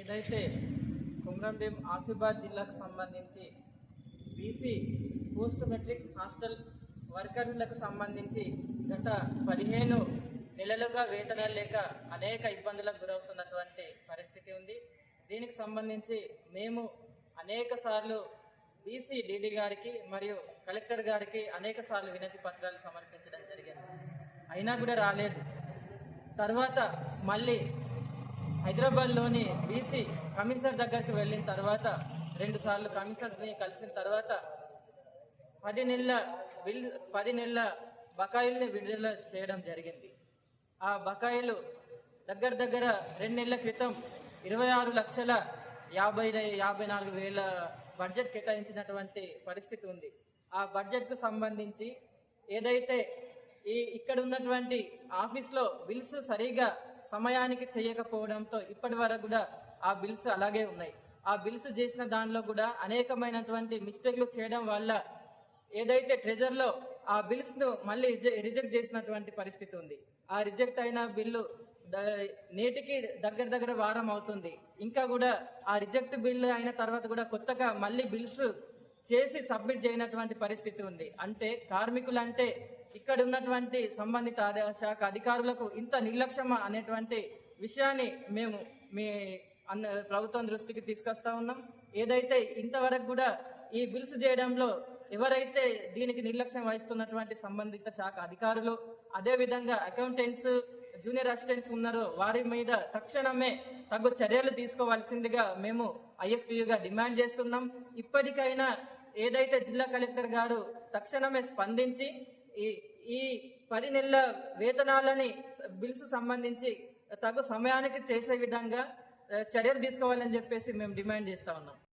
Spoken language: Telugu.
ఏదైతే కుమ్రంభీం ఆసిఫాబాద్ జిల్లాకు సంబంధించి బీసీ పోస్ట్ మెట్రిక్ హాస్టల్ వర్కర్లకు సంబంధించి గత పదిహేను నెలలుగా వేతనాలు లేక అనేక ఇబ్బందులకు గురవుతున్నటువంటి పరిస్థితి ఉంది. దీనికి సంబంధించి మేము అనేక సార్లు బీసీ డీడీ గారికి మరియు కలెక్టర్ గారికి అనేక సార్లు వినతి పత్రాలు సమర్పించడం జరిగింది. అయినా కూడా రాలేదు. తర్వాత మళ్ళీ హైదరాబాద్లోని బీసీ కమిషనర్ దగ్గరికి వెళ్ళిన తర్వాత రెండు సార్లు కమిషనర్ని కలిసిన తర్వాత పది నెలల బిల్ పది నెలల బకాయిల్ని విడుదల చేయడం జరిగింది. ఆ బకాయిలు దగ్గర దగ్గర రెండు నెలల క్రితం ఇరవై ఆరు లక్షల యాభై యాభై నాలుగు వేల బడ్జెట్ కేటాయించినటువంటి పరిస్థితి ఉంది. ఆ బడ్జెట్కు సంబంధించి ఏదైతే ఈ ఇక్కడ ఉన్నటువంటి ఆఫీస్లో బిల్స్ సరిగా సమయానికి చేయకపోవడంతో ఇప్పటి వరకు కూడా ఆ బిల్స్ అలాగే ఉన్నాయి. ఆ బిల్స్ చేసిన దానిలో కూడా అనేకమైనటువంటి మిస్టేక్లు చేయడం వల్ల ఏదైతే ట్రెజర్లో ఆ బిల్స్ను మళ్ళీ రిజెక్ట్ చేసినటువంటి పరిస్థితి ఉంది. ఆ రిజెక్ట్ అయిన బిల్లు నేటికి దగ్గర దగ్గర వారం అవుతుంది. ఇంకా కూడా ఆ రిజెక్ట్ బిల్లు అయిన తర్వాత కూడా కొత్తగా మళ్ళీ బిల్స్ చేసి సబ్మిట్ చేయనటువంటి పరిస్థితి ఉంది. అంటే కార్మికులు అంటే ఇక్కడ ఉన్నటువంటి సంబంధిత శాఖ అధికారులకు ఇంత నిర్లక్ష్యమా అనేటువంటి విషయాన్ని మేము మీ అన్న ప్రభుత్వం దృష్టికి తీసుకొస్తా ఉన్నాం. ఏదైతే ఇంతవరకు కూడా ఈ బిల్స్ చేయడంలో ఎవరైతే దీనికి నిర్లక్ష్యం వహిస్తున్నటువంటి సంబంధిత శాఖ అధికారులు అదేవిధంగా అకౌంటెంట్స్ జూనియర్ అసిస్టెంట్స్ ఉన్నారో వారి మీద తక్షణమే తగు చర్యలు తీసుకోవాల్సిందిగా మేము ఐఎఫ్టీయుగా డిమాండ్ చేస్తున్నాం. ఇప్పటికైనా ఏదైతే జిల్లా కలెక్టర్ గారు తక్షణమే స్పందించి ఈ ఈ పది నెలల వేతనాలని బిల్స్ సంబంధించి తగు సమయానికి చేసే విధంగా చర్యలు తీసుకోవాలని చెప్పేసి మేము డిమాండ్ చేస్తా ఉన్నాం.